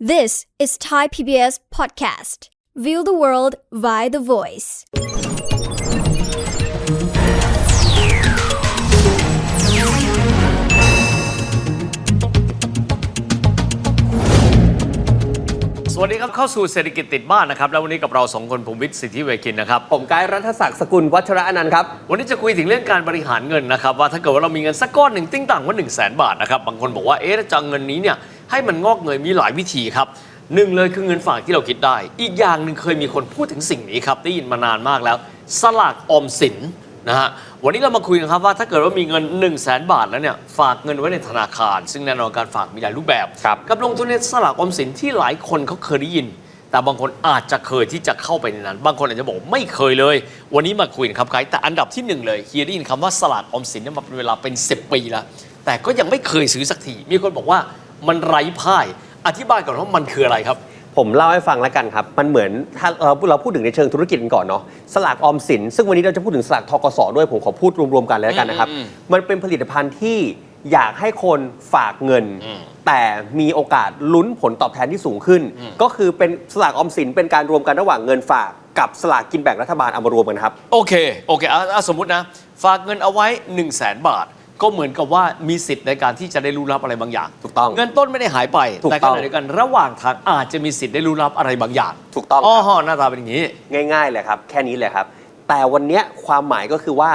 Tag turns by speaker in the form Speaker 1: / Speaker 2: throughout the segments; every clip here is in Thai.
Speaker 1: This is Thai PBS Podcast. View the world via the voice.
Speaker 2: สวัสดีครับเข้าสู่เศรษฐกิจติดบ้านนะครับ แล้ววันนี้กับเราสองคนผมวิทย์สิทธิเวคินนะครับ
Speaker 3: ผมกายรัฐศักดิ์สกุลวัชระอนันต์ครับ
Speaker 2: วันนี้จะคุยถึงเรื่องการบริหารเงินนะครับ ว่าถ้าเกิดว่าเรามีเงินสักก้อนหนึ่งติ้งต่างว่า1 0 0 0 0แบาทนะครับบางคนบอกว่าเอ๊ะจะเอาเงินนี้เนี่ย ให้มันงอกเงยมีหลายวิธีครับหนึ่งเลยคือเงินฝากที่เราคิดได้ อีกอย่างหนึ่งเคยมีคนพูดถึงสิ่งนี้ครับได้ยินมานานมากแล้ว สลากออมสินนะฮะวันนี้เรามาคุยกันครับว่าถ้าเกิดว่ามีเงิน 1 0 0 0 0แบาทแล้วเนี่ยฝากเงินไว้ในธนาคาร ซึ่งแน่นอนการฝากมีหลายรูปแบบ
Speaker 3: ครับ
Speaker 2: กับลงทุนในสลากออมสินที่หลายคนเขาเคยได้ยิน แต่บางคนอาจจะเคยที่จะเข้าไปในนั้น บางคนอาจจะบอกไม่เคยเลย วันนี้มาคุยกันครับไกด์แต่อันดับที่หนึ่งเลยเฮียได้ยินคำว่าสลากออมสินเนี่ยมาเป็นเวลาเป็น 10 ปีแล้วแต่ก็ยังไม่เคยซื้อสักทีมีคนบอกว่า มันไร้พ่าย อธิบายก่อนว่ามันคืออะไรครับ
Speaker 3: ผมเล่าให้ฟังแล้วกันครับ มันเหมือนถ้าเราเราพูดถึงในเชิงธุรกิจกันก่อนเนาะสลากออมสิน ซึ่งวันนี้เราจะพูดถึงสลากทกสด้วยผมขอพูดรวมๆกันเลยแล้วกันนะครับ
Speaker 2: อืมอืม
Speaker 3: มันเป็นผลิตภัณฑ์ที่อยากให้คนฝากเงิน
Speaker 2: อืม
Speaker 3: แต่มีโอกาสลุ้นผลตอบแทนที่สูงขึ้น
Speaker 2: อืม
Speaker 3: ก็คือเป็นสลากออมสินเป็นการรวมกันระหว่างเงินฝากกับสลากกินแบ่งรัฐบาลเอามารวมกันครับ
Speaker 2: โอเค โอเคอะอะสมมตินะ ฝากเงินเอาไว้ 1 0 0 0 0แสนบาท ก็เหมือนกับว่ามีสิทธิ์ในการที่จะได้รู้รับอะไรบางอย่าง
Speaker 3: ถูกต้อง
Speaker 2: เงินต้นไม่ได้หายไป
Speaker 3: ถูก
Speaker 2: แต่
Speaker 3: ต้
Speaker 2: ข
Speaker 3: อง
Speaker 2: ณะเดียวกันระหว่างทางอาจจะมีสิทธิ์ได้รู้รับอะไรบางอย่าง
Speaker 3: ถูกต้อง
Speaker 2: อ๋อ
Speaker 3: ครับ
Speaker 2: หน้าตาเป็นอย่างนี้
Speaker 3: ง่ายๆเลยครับ แค่นี้เลยครับ แต่วันเนี้ยความหมายก็คือว่า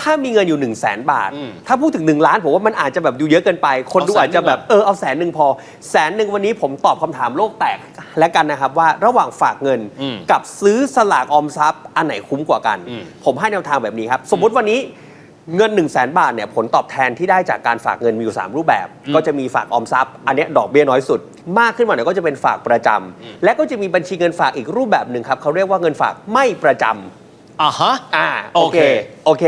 Speaker 3: ถ้ามีเงินอยู่1นึ่งแสนบาท
Speaker 2: อืม
Speaker 3: ถ้าพูดถึง 1 ล้านผมว่ามันอาจจะแบบดูเยอะเกินไป คนดู
Speaker 2: เอาแสน
Speaker 3: อาจจะแบบ
Speaker 2: หนึ่งอะ
Speaker 3: เออ เอาแสนหนึ่งพอ แสนหนึ่งวันนี้ผมตอบคำถามโลกแตกแล้วกันนะครับ ว่าระหว่างฝากเงิน
Speaker 2: อืม
Speaker 3: กับซื้อสลากออมทรัพย์ อันไหนคุ้มกว่ากัน
Speaker 2: อืม
Speaker 3: ผมให้แนวทางแบบนี้ครับ สมมุติวันนี้ เงิน1 0 0 0 0แสนบาทเนี่ยผลตอบแทนที่ได้จากการฝากเงินมีอยู่ 3 รูปแบบ ก็จะมีฝากออมทรัพย์ อันเนี้ยดอกเบี้ยน้อยสุด มากขึ้นมาหน่อยก็จะเป็นฝากประจำและก็จะมีบัญชีเงินฝากอีกรูปแบบหนึ่งครับเขาเรียกว่าเงินฝากไม่ประจำ
Speaker 2: อะฮะ
Speaker 3: อ่า
Speaker 2: โอ
Speaker 3: โอ
Speaker 2: เค
Speaker 3: เคโอเค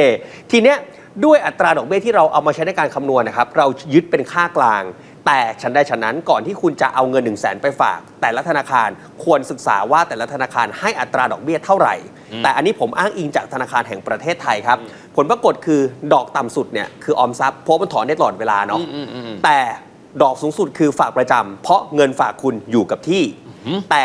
Speaker 3: ทีเนี้ยด้วยอัตราดอกเบี้ยที่เราเอามาใช้ในการคำนวณนะครับ เรายึดเป็นค่ากลาง แต่ฉันได้ฉะนั้นก่อนที่คุณจะเอาเงิน1นึ่งแสนไปฝาก แต่ละธนาคารควรศึกษาว่าแต่ละธนาคารให้อัตราดอกเบี้ยเท่าไหร่ แต่อันนี้ผมอ้างอิงจากธนาคารแห่งประเทศไทยครับ ผลปรากฏคือดอกต่ำสุดเนี่ยคือออมทรัพย์เพราะมันถอนได้ตลอดเวลาเนาะ
Speaker 2: อืมอืมอืม
Speaker 3: แต่ดอกสูงสุดคือฝากประจำเพราะเงินฝากคุณอยู่กับที่ แต่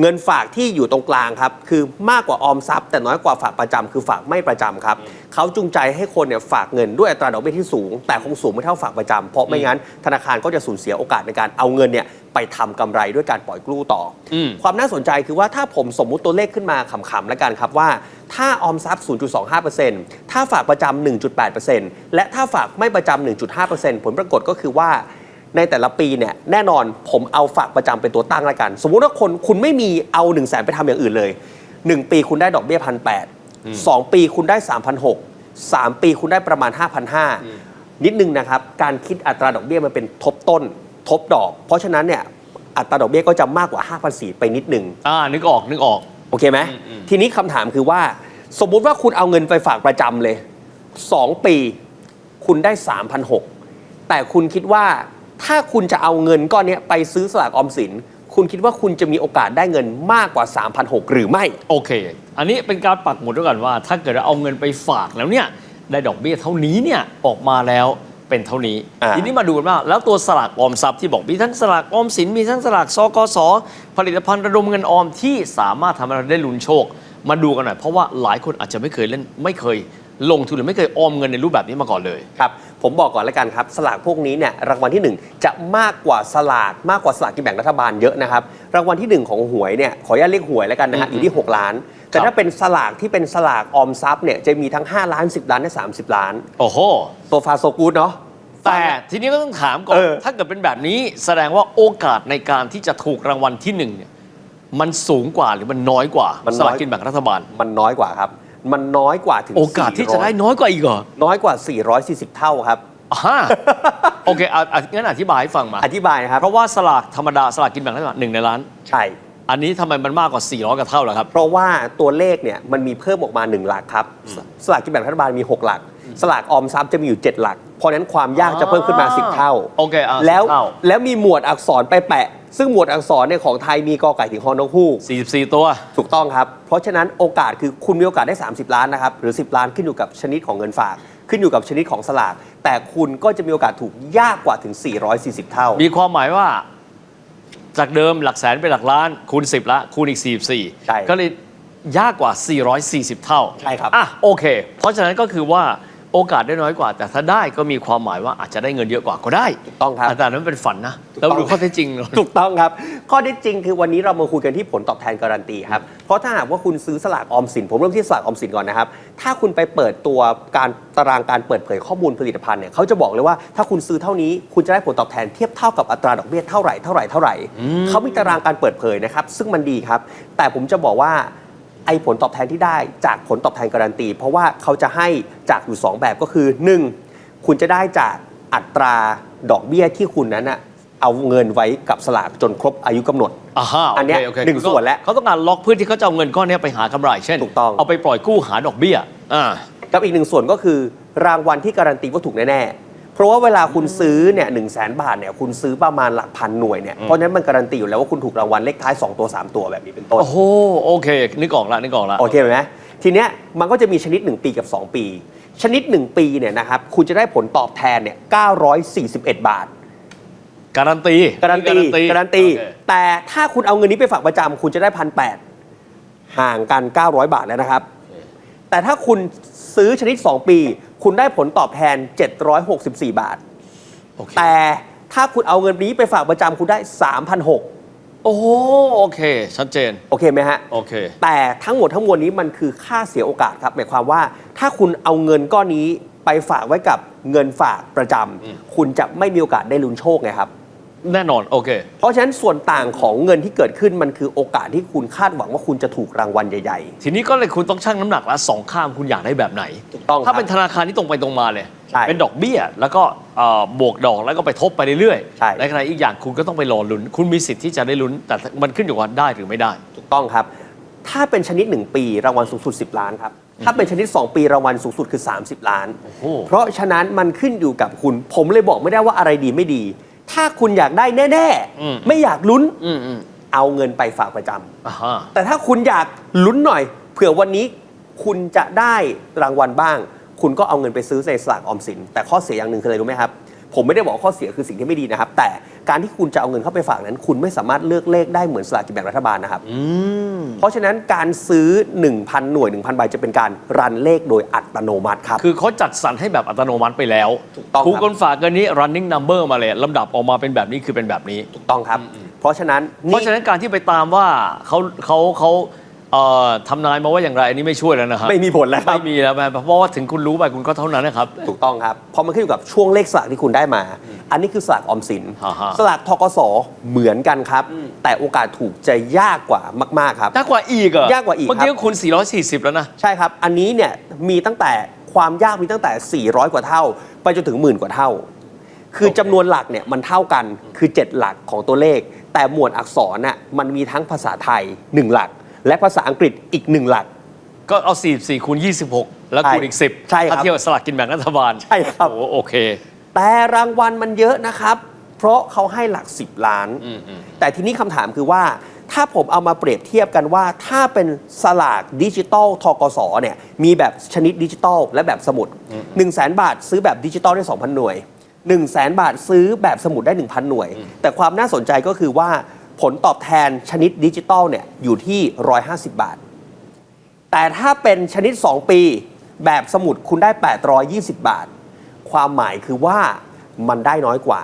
Speaker 3: เงินฝากที่อยู่ตรงกลางครับ คือมากกว่าออมทรัพย์ แต่น้อยกว่าฝากประจำคือฝากไม่ประจำครับเขาจูงใจให้คนเนี่ยฝากเงินด้วยอัตราดอกเบี้ยที่สูง แต่คงสูงไม่เท่าฝากประจำเพราะไม่งั้นธนาคารก็จะสูญเสียโอกาสในการเอาเงินเนี่ยไปทำกำไรด้วยการปล่อยกู้ต่ออ
Speaker 2: ม
Speaker 3: ความน่าสนใจคือว่าถ้าผมสมมุติตัวเลขขึ้นมาขำๆแล้วกันครับว่า ถ้าออมทรัพย์ 0.25%ถ้าฝากประจำ 1.8%และถ้าฝากไม่ประจำ 1.5%ผลปรากฏก็คือว่าในแต่ละปีเนี่ยแน่นอนผมเอาฝากประจำเป็นตัวตั้งแล้วกัน สมมุติว่าคนคุณไม่มีเอา1นึ่งแสนไปทำอย่างอื่นเลย 1 ปีคุณได้ดอกเบี้ยพันแปดสองปีคุณได้ 3 6 0 0 3 ปีคุณได้ประมาณ 5,500 นิดนึงนะครับ การคิดอัตราดอกเบี้ยมันเป็นทบต้น ทบดอก เพราะฉะนั้นเนี่ยอัตราดอกเบี้ยก็จะมากกว่า 5,400 ไปนิดนึง
Speaker 2: อ่านึกออกนึกออก
Speaker 3: โอเคไหม
Speaker 2: อืมอืม
Speaker 3: ทีนี้คำถามคือว่า สมมุติว่าคุณเอาเงินไปฝากประจำเลย 2 ปี คุณได้ 3,600 แต่คุณคิดว่าถ้าคุณจะเอาเงินก้อนเนี้ยไปซื้อสลากออมสิน คุณคิดว่าคุณจะมีโอกาสได้เงินมากกว่า 3,600 หรือไม่
Speaker 2: โอเค อันนี้เป็นการปักหมุดด้วยกันว่า ถ้าเกิดเราเอาเงินไปฝากแล้วเนี่ย ได้ดอกเบี้ยเท่านี้เนี่ยออกมาแล้ว เป็นเท่านี้
Speaker 3: อ่า
Speaker 2: ทีนี้มาดูกันว่า แล้วตัวสลากออมทรัพย์ที่บอกมีทั้งสลากออมสินมีทั้งสลากซกสผลิตภัณฑ์ระดมเงินออมที่สามารถทำให้เราได้ลุ้นโชค มาดูกันหน่อยเพราะว่าหลายคนอาจจะไม่เคยเล่นไม่เคย ลงทุนหรือไม่เคยออมเงินในรูปแบบนี้มาก่อนเลย
Speaker 3: ครับผมบอกก่อนแล้วกันครับ สลากพวกนี้เนี่ยรางวัลที่1จะมากกว่าสลากมากกว่าสลากกินแบ่งรัฐบาลเยอะนะครับรางวัลที่1ของหวยเนี่ยขออนุญาตเรียกหวยแล้วกันนะฮะ
Speaker 2: อืม
Speaker 3: อยู่ที่ 6 ล้าน แต่
Speaker 2: ครับ
Speaker 3: ถ้าเป็นสลากที่เป็นสลากออมทรัพย์เนี่ยจะมีทั้ง 5 ล้าน 10 ล้านและ30 ล้าน
Speaker 2: โอ้โห
Speaker 3: ตัวฟาโซกูดเนาะ
Speaker 2: แต่ทีนี้ก็ต้องถามก่อน
Speaker 3: เออ
Speaker 2: ถ้าเกิดเป็นแบบนี้แสดงว่าโอกาสในการที่จะถูกรางวัลที่หนึ่งเนี่ยมันสูงกว่าหรือมันน้อยกว่าสลากกินแบ่งรัฐบาล
Speaker 3: มันน้อยกว่าครับ มันน้อยกว่าถึง
Speaker 2: โอกาสที่จะได้
Speaker 3: 400
Speaker 2: น้อยกว่าอีกเหรอ
Speaker 3: น้อยกว่า 440 เท่าครับ
Speaker 2: อ่าฮะโอเคเอาเอางั้นอธิบายให้ฟังมา
Speaker 3: อธิบายนะครับ
Speaker 2: เพราะว่าสลากธรรมดาสลากกินแบ่งรัฐบาลหนึ่งในล้าน
Speaker 3: ใช่
Speaker 2: อันนี้ทำไมมันมากกว่า 400กว่าเท่าล่ะครับ
Speaker 3: เพราะว่าตัวเลขเนี่ยมันมีเพิ่มออกมา 1 หลักครับสสลากกินแบ่งรัฐบาลมี 6 หลัก สลากออมทรัพย์จะมีอยู่ 7 หลักเพ ราะฉะนั้นความยากจะเพิ่มขึ้นมา10เท่า
Speaker 2: โอเคอะ
Speaker 3: แล้ว
Speaker 2: 10เท่า
Speaker 3: แล้วมีหมวดอักษรไปแปะ ซึ่งหมวดอักษรเนี่ยของไทยมีกอไก่ถึงฮอนกฮูก
Speaker 2: 44 ตัว
Speaker 3: ถูกต้องครับ เพราะฉะนั้นโอกาสคือคุณมีโอกาสได้ 30 ล้านนะครับ หรือ 10 ล้านขึ้นอยู่กับชนิดของเงินฝาก ขึ้นอยู่กับชนิดของสลาก แต่คุณก็จะมีโอกาสถูกยากกว่าถึง 440 เท่า
Speaker 2: มีความหมายว่า จากเดิมหลักแสนเป็นหลักล้าน คูณ 10 ละ คูณอีก
Speaker 3: ใช่
Speaker 2: 44ก็เลยยากกว่า 440 เท่า
Speaker 3: ใช่ครับ
Speaker 2: อะ โอเค เพราะฉะนั้นก็คือว่า โอกาสได้น้อยกว่า แต่ถ้าได้ก็มีความหมายว่าอาจจะได้เงินเยอะกว่าก็ได้
Speaker 3: ถูกต้องครับ
Speaker 2: แต่นั้นเป็นฝันนะ
Speaker 3: ถูก
Speaker 2: เรา
Speaker 3: ต้อง
Speaker 2: ดูข้อเท็จจริงเรา
Speaker 3: ถูกต้องครับ ข้อเท็จจริงคือวันนี้เรามาคุยกันที่ผลตอบแทนการันตีครับ เพราะถ้าหากว่าคุณซื้อสลากออมสิน ผมเริ่มที่สลากออมสินก่อนนะครับ ถ้าคุณไปเปิดตัวการตารางการเปิดเผยข้อมูลผลิตภัณฑ์เนี่ยเขาจะบอกเลยว่าถ้าคุณซื้อเท่านี้คุณจะได้ผลตอบแทนเทียบเท่ากับอัตราดอกเบี้ยเท่าไหร่เท่าไหร่เท่าไหร่เขามีตารางการเปิดเผยนะครับซึ่งมันดีครับ แต่ผมจะบอกว่า ไอ้ผลตอบแทนที่ได้จากผลตอบแทนการันตี เพราะว่าเขาจะให้จากอยู่ 2 แบบก็คือ 1. คุณจะได้จากอัตราดอกเบี้ยที่คุณนั้นอะเอาเงินไว้กับสลากจนครบอายุกำหนด
Speaker 2: อ่าฮะโอ
Speaker 3: อันเนี้
Speaker 2: เค
Speaker 3: ย
Speaker 2: โอเค
Speaker 3: หนึ่งส่วนแล้ว
Speaker 2: เขาต้องการล็อกเพื่อที่เขาจะเอาเงินก้อนเนี้ยไปหากำไรเช่น
Speaker 3: ถูกต้อง
Speaker 2: เอาไปปล่อยกู้หาดอกเบี้ยอ่า
Speaker 3: กับอีกหนึ่งส่วนก็คือ รางวัลที่การันตีว่าถูกแน่ๆ เพราะว่าเวลาคุณซื้อเนี่ยหนึ่งแสนบาทเนี่ยคุณซื้อประมาณหลักพันหน่วยเนี่ยเพราะฉะนั้นมันการันตีอยู่แล้วว่าคุณถูกรางวัลเลขท้าย 2 ตัว 3 ตัวแบบนี้เป็นต้น
Speaker 2: โอ้โหโอเค นึกออกละนึกออกละ
Speaker 3: โอเคไหมทีเนี้ยมันก็จะมีชนิด 1 ปีกับ 2 ปี ชนิด 1 ปีเนี่ยนะครับคุณจะได้ผลตอบแทนเนี่ย941 บาท
Speaker 2: การันตี
Speaker 3: การันตีการันตี
Speaker 2: โอเค
Speaker 3: แต่ถ้าคุณเอาเงินนี้ไปฝากประจำคุณจะได้พันแห่างกัน 900 บาทแล้วนะครับ แต่ถ้าคุณซื้อชนิด 2 ปี คุณได้ผลตอบแทน 764 บาท
Speaker 2: โอเค
Speaker 3: แต่ถ้าคุณเอาเงินนี้ไปฝากประจำคุณได้ 3,600
Speaker 2: โอ้โหโอเค ชัดเจน
Speaker 3: โอเคไหมฮะ
Speaker 2: โอเค
Speaker 3: แต่ทั้งหมดทั้งมวลนี้มันคือค่าเสียโอกาสครับหมายความว่า ถ้าคุณเอาเงินก้อนนี้ไปฝากไว้กับเงินฝากประจำ
Speaker 2: อืม
Speaker 3: คุณจะไม่มีโอกาสได้ลุ้นโชคไงครับ
Speaker 2: แน่นอนโอเค
Speaker 3: เพราะฉะนั้นส่วนต่างของเงินที่เกิดขึ้นมันคือโอกาสที่คุณคาดหวังว่าคุณจะถูกรางวัลใหญ่
Speaker 2: ทีนี้ก็เลยคุณต้องชั่งน้ำหนักละสองข้างคุณอยากได้แบบไหน
Speaker 3: ๆถูกต้องค
Speaker 2: ถ้า
Speaker 3: รับ
Speaker 2: เป็นธนาคารที่ตรงไปตรงมาเลย
Speaker 3: ใช่
Speaker 2: เป็นดอกเบี้ย แล้วก็เอ่อบวกดอกแล้วก็ไปทบไปเรื่อย
Speaker 3: ใช่
Speaker 2: ในขณะอีกอย่างคุณก็ต้องไปรอลุ้น คุณมีสิทธิ์ที่จะได้ลุ้น แต่มันขึ้นอยู่กับว่าได้หรือไม่ได้
Speaker 3: ถูกต้องครับ ถ้าเป็นชนิด 1 ปีรางวัลสูงสุด 10 ล้านครับ ถ้าเป็นชนิด 2 ปีรางวัลสูงสุดคือ 30 ล้าน
Speaker 2: โอ้โห
Speaker 3: เพราะฉะนั้นมันขึ้นอยู่กับคุณ ผมเลยบอกไม่ได้ว่าอะไรดีไม่ดี ถ้าคุณอยากได้แน่
Speaker 2: อืม
Speaker 3: ๆ ไม่อยากลุ้น
Speaker 2: อืมอืม
Speaker 3: เอาเงินไปฝากประจำ
Speaker 2: อ่าฮะ
Speaker 3: แต่ถ้าคุณอยากลุ้นหน่อย เผื่อวันนี้คุณจะได้รางวัลบ้าง คุณก็เอาเงินไปซื้อในสลากออมสิน แต่ข้อเสียอย่างหนึ่งคืออะไรรู้ไหมครับ ผมไม่ได้บอกว่าข้อเสียคือสิ่งที่ไม่ดีนะครับ แต่การที่คุณจะเอาเงินเข้าไปฝากนั้น คุณไม่สามารถเลือกเลขได้เหมือนสลากกินแบ่งรัฐบาลนะครับ
Speaker 2: อืม
Speaker 3: เพราะฉะนั้นการซื้อ 1,000 หน่วย 1,000 ใบจะเป็นการรันเลขโดยอัตโนมัติครับ
Speaker 2: คือเขาจัดสรรให้แบบอัตโนมัติไปแล้ว
Speaker 3: ถูกต้องครับ
Speaker 2: ครูคนฝากเงินนี้ running number มาเลยลำดับออกมาเป็นแบบนี้คือเป็นแบบนี้
Speaker 3: ถูกต้องครับ เพราะฉะนั้น
Speaker 2: เพราะฉะนั้นการที่ไปตามว่าเขาเขาเขา เอ่อทำนายมาว่าอย่างไรอันนี้ไม่ช่วยแล้วนะครับ
Speaker 3: ไม่มีผลแล้วครั
Speaker 2: ไม่
Speaker 3: บ
Speaker 2: มีแล้วแม่เพราะว่าถึงคุณรู้ไปคุณก็เท่านั้นนะครับ
Speaker 3: ถูกต้องครับ เพราะมันขึ้นอยู่กับช่วงเลขสลากที่คุณได้มา อันนี้คือสลากออมสิน
Speaker 2: อ่าฮะ
Speaker 3: สลากทกสเหมือนกันครับ แต่โอกาสถูกจะยากกว่ามาก ๆ ครับ
Speaker 2: ยากกว่าอีกเหรอยา
Speaker 3: กกว่าอีก
Speaker 2: เมื่อกี้
Speaker 3: ครับ
Speaker 2: คุณ 440 แล้วนะ
Speaker 3: ใช่ครับ อันนี้เนี่ยมีตั้งแต่ความยากมีตั้งแต่ 400 กว่าเท่า ไปจนถึงหมื่นกว่าเท่า คือ
Speaker 2: โอเค
Speaker 3: จำนวนหลักเนี่ยมันเท่ากันคือ 7 หลักของตัวเลข แต่หมวดอักษรน่ะมันมีทั้งภาษาไทย 1 หลัก และภาษาอังกฤษอีก1หลัก
Speaker 2: ก็เอา 44คูณ26 แล้วคูณอีก 10
Speaker 3: ใช่ครับ
Speaker 2: ถ้าเทียบกับสลากกินแบ่งรัฐบาล
Speaker 3: ใช่ครับ
Speaker 2: โอ้โอเค
Speaker 3: แต่รางวัลมันเยอะนะครับ เพราะเขาให้หลัก 10 ล้าน
Speaker 2: อืมอืม
Speaker 3: แต่ทีนี้คำถามคือว่า ถ้าผมเอามาเปรียบเทียบกันว่า ถ้าเป็นสลากดิจิตอลทกสเนี่ยมีแบบชนิดดิจิตอลและแบบสมุด 1 0 0 0 0แบาทซื้อแบบดิจิตอลได้ 2,000 หน่วย 1 0 0 0 0แบาทซื้อแบบสมุดได้ 1,000 หน่วย แต่ความน่าสนใจก็คือว่า ผลตอบแทนชนิดดิจิตอลเนี่ยอยู่ที่ 150 บาท แต่ถ้าเป็นชนิด 2 ปี แบบสมุดคุณได้ 820 บาท ความหมายคือว่ามันได้น้อยกว่า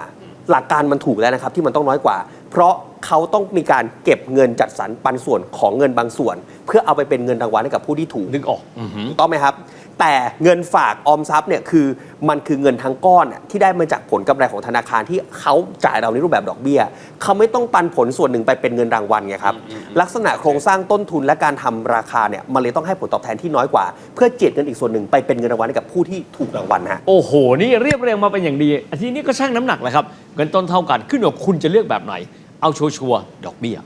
Speaker 3: หลักการมันถูกแล้วนะครับที่มันต้องน้อยกว่า เพราะเขาต้องมีการเก็บเงินจัดสรรปันส่วนของเงินบางส่วน เพื่อเอาไปเป็นเงินรางวัลให้กับผู้ที่ถูก
Speaker 2: นึกออกอือหือ
Speaker 3: ถูกต้องไหมครับ แต่เงินฝากออมทรัพย์เนี่ยคือมันคือเงินทั้งก้อนน่ะที่ได้มาจากผลกำไรของธนาคารที่เขาจ่ายเราในรูปแบบดอกเบี้ยเขาไม่ต้องปันผลส่วนหนึ่งไปเป็นเงินรางวัลไงครับลักษณะโครงสร้างต้นทุนและการทำราคาเนี่ยมันเลยต้องให้ผลตอบแทนที่น้อยกว่า เพื่อเจียดเงินอีกส่วนหนึ่งไปเป็นเงินรางวัลให้กับผู้ที่ถูกรางวัลฮะ
Speaker 2: โอ้โห นี่เรียบเรียงมาเป็นอย่างดีอันทีนี้ก็ช่างน้ำหนักแหละครับ เงินต้นเท่ากันขึ้นอยู่กับคุณจะเลือกแบบไหน เอาชัวร์ๆดอกเบี้ย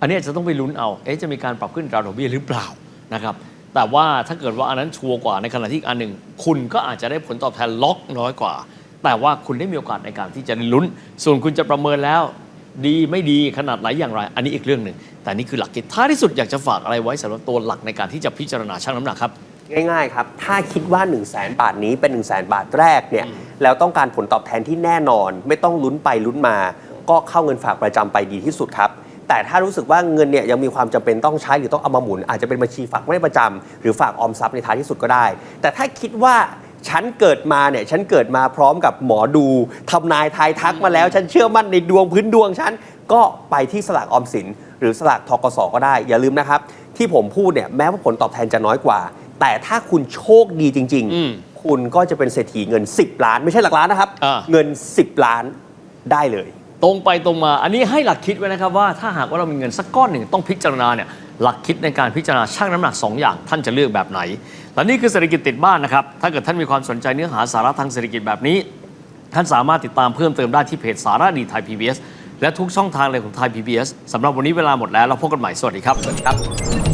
Speaker 2: อันนี้อาจจะต้องไปลุ้นเอา เอ๊ะจะมีการปรับขึ้นอัตราดอกเบี้ยหรือเปล่านะครับ แต่ว่าถ้าเกิดว่าอันนั้นชัวร์กว่าในขณะที่อีกอันหนึ่ง คุณก็อาจจะได้ผลตอบแทนล็อกน้อยกว่า แต่ว่าคุณได้มีโอกาสในการที่จะลุ้น ส่วนคุณจะประเมินแล้ว ดีไม่ดีขนาดไหนอย่างไร อันนี้อีกเรื่องหนึ่ง แต่นี่คือหลักคิดท้ายที่สุดอยากจะฝากอะไรไว้สำหรับตัวหลักในการที่จะพิจารณาชั่งน้ำหนักครับ
Speaker 3: ง่ายๆครับ ถ้าคิดว่า 1 0 0 0 0แบาทนี้เป็น 1 0 0 0 0แบาทแรกเนี่ยแล้วต้องการผลตอบแทนที่แน่นอน ไม่ต้องลุ้นไปลุ้นมา ก็เข้าเงินฝากประจำไปดีที่สุดครับ แต่ถ้ารู้สึกว่าเงินเนี่ยยังมีความจำเป็นต้องใช้หรือต้องเอามาหมุน อาจจะเป็นบัญชีฝากไม่ประจำหรือฝากออมทรัพย์ในท้ายที่สุดก็ได้ แต่ถ้าคิดว่าฉันเกิดมาเนี่ยฉันเกิดมาพร้อมกับหมอดูทำนายทายทักมาแล้ว ฉันเชื่อมั่นในดวงพื้นดวงฉันก็ไปที่สลากออมสิน หรือสลากทกสก็ได้ อย่าลืมนะครับ ที่ผมพูดเนี่ยแม้ว่าผลตอบแทนจะน้อยกว่า แต่ถ้าคุณโชคดีจริง
Speaker 2: อืม
Speaker 3: ๆคุณก็จะเป็นเศรษฐีเงิน 10 ล้าน ไม่ใช่หลักล้านนะครับ
Speaker 2: อ่า
Speaker 3: เงิน 10 ล้านได้เลย
Speaker 2: ตรงไปตรงมา อันนี้ให้หลักคิดไว้นะครับว่าถ้าหากว่าเรามีเงินสักก้อนหนึ่งต้องพิจารณาเนี่ยหลักคิดในการพิจารณาชั่งน้ำหนัก 2 อย่าง ท่านจะเลือกแบบไหน และนี่คือเศรษฐกิจติดบ้านนะครับ ถ้าเกิดท่านมีความสนใจเนื้อหาสาระทางเศรษฐกิจแบบนี้ ท่านสามารถติดตามเพิ่มเติมได้ที่เพจสาระดีไทย PBS และทุกช่องทางเลยของไทย PBS สำหรับวันนี้เวลาหมดแล้วเราพบกันใหม่สวัสดีครับ
Speaker 3: ครับ
Speaker 1: ติดตาม